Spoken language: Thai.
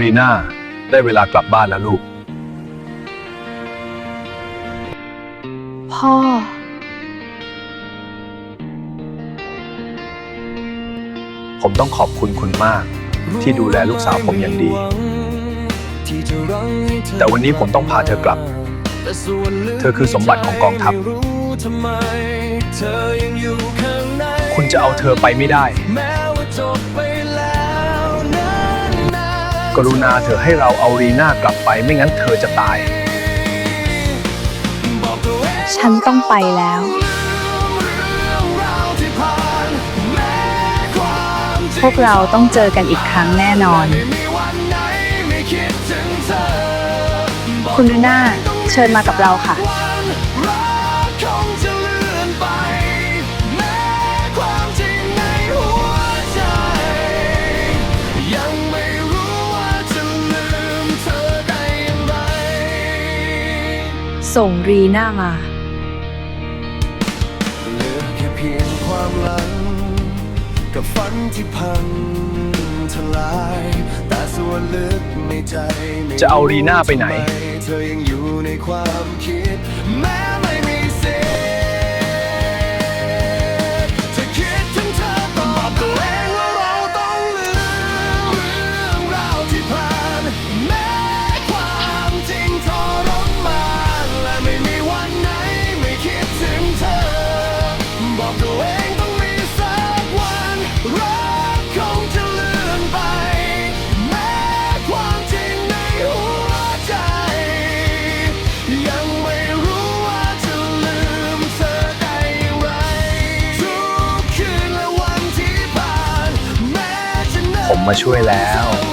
รีน่า ได้เวลากลับบ้านแล้วลูก พ่อ ผมต้องขอบคุณคุณมาก ที่ดูแลลูกสาวผมอย่างดี แต่วันนี้ผมต้องพาเธอกลับ เธอคือสมบัติของกองทัพ คุณจะเอาเธอไปไม่ได้ กรุณาเธอให้เราเอารีน่ากลับไปไม่งั้นเธอจะตาย ฉันต้องไปแล้ว พวกเราต้องเจอกันอีกครั้งแน่นอน คุณลูน่าเชิญมากับเราค่ะ ส่งรีน่ามาเหลือแค่เพียงความหลัง กับฝันที่พังทลาย แต่ส่วนลึกในใจไม่จะเอารีน่าไปไหน เธอยังอยู่ในความคิด ผมมาช่วยแล้ว